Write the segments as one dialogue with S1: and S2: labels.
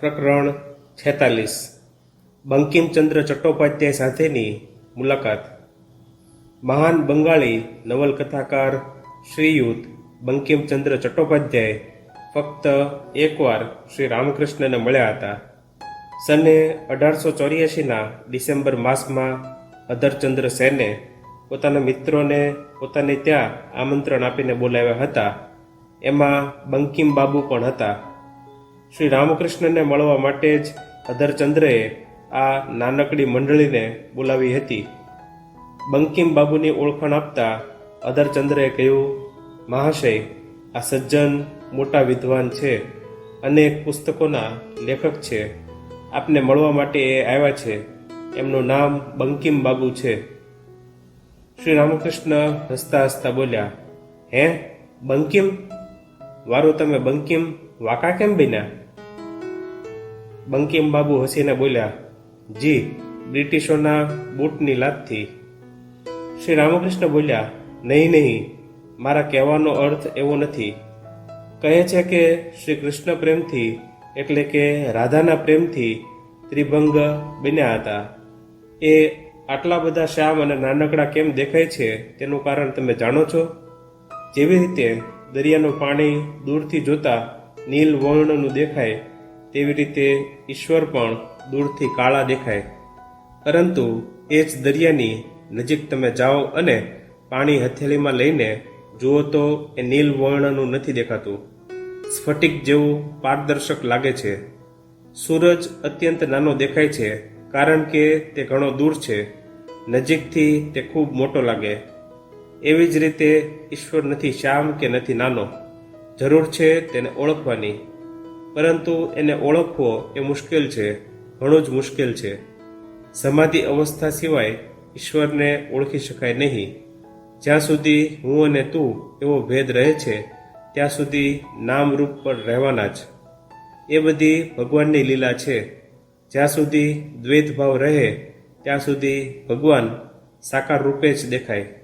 S1: પ્રકરણ છેતાલીસ. બંકિમચંદ્ર ચટ્ટોપાધ્યાય સાથેની મુલાકાત. મહાન બંગાળી નવલકથાકાર, શ્રીયુત બંકિમચંદ્ર ચટ્ટોપાધ્યાય ફક્ત એકવાર શ્રી રામકૃષ્ણને મળ્યા હતા. સને અઢારસો ચોર્યાસીના ડિસેમ્બર માસમાં અધરચંદ્ર સેને પોતાના મિત્રોને પોતાને ત્યાં આમંત્રણ આપીને બોલાવ્યા હતા. એમાં બંકિમ બાબુ પણ હતા. શ્રી રામકૃષ્ણને મળવા માટે જ અધરચંદ્રએ આ નાનકડી મંડળીને બોલાવી હતી. બંકિમ બાબુની ઓળખાણ આપતા અધરચંદ્રએ કહ્યું, મહાશય, આ સજ્જન મોટા વિદ્વાન છે, અનેક પુસ્તકોના લેખક છે. આપને મળવા માટે એ આવ્યા છે. એમનું નામ બંકિમ બાબુ છે. શ્રી રામકૃષ્ણ હસતા હસતા બોલ્યા, હે, બંકિમ? વારો તમે બંકિમ વાકા કેમ બન્યા બંકિમ બાબુ હસીને બોલ્યા, જી, બ્રિટિશોના બૂટની લાતથી શ્રી રામકૃષ્ણ બોલ્યા, નહીં નહીં, મારા કહેવાનો અર્થ એવો નથી. કહે છે કે શ્રી કૃષ્ણ પ્રેમથી એટલે કે રાધાના પ્રેમથી ત્રિભંગ બન્યા હતા. એ આટલા બધા શ્યામ અને નાનકડા કેમ દેખાય છે તેનું કારણ તમે જાણો છો? જેવી રીતે દરિયાનું પાણી દૂરથી જોતા નીલ વર્ણનું દેખાય તેવી રીતે ઈશ્વર પણ દૂરથી કાળા દેખાય. પરંતુ એ જ દરિયાની નજીક તમે જાઓ અને પાણી હથેળીમાં લઈને જુઓ તો એ નીલ વર્ણનું નથી દેખાતું. સ્ફટિક જેવું પારદર્શક લાગે છે. સૂરજ અત્યંત નાનો દેખાય છે કારણ કે તે ઘણો દૂર છે. નજીકથી તે ખૂબ મોટો લાગે. એવી જ રીતે ઈશ્વર નથી શ્યામ કે નથી નાનો. જરૂર છે તેને ઓળખવાની. પરંતુ એને ઓળખવો એ મુશ્કેલ છે, ઘણું જ મુશ્કેલ છે. સમાધિ અવસ્થા સિવાય ઈશ્વરને ઓળખી શકાય નહીં. જ્યાં સુધી હું અને તું એવો ભેદ રહે છે, ત્યાં સુધી નામરૂપ પર રહેવાના જ. એ બધી ભગવાનની લીલા છે. જ્યાં સુધી દ્વૈત રહે, ત્યાં સુધી ભગવાન સાકાર રૂપે જ દેખાય.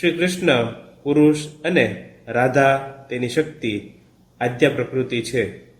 S1: શ્રી કૃષ્ણ, પુરુષ અને રાધા તેની શક્તિ, આદ્ય પ્રકૃતિ છે.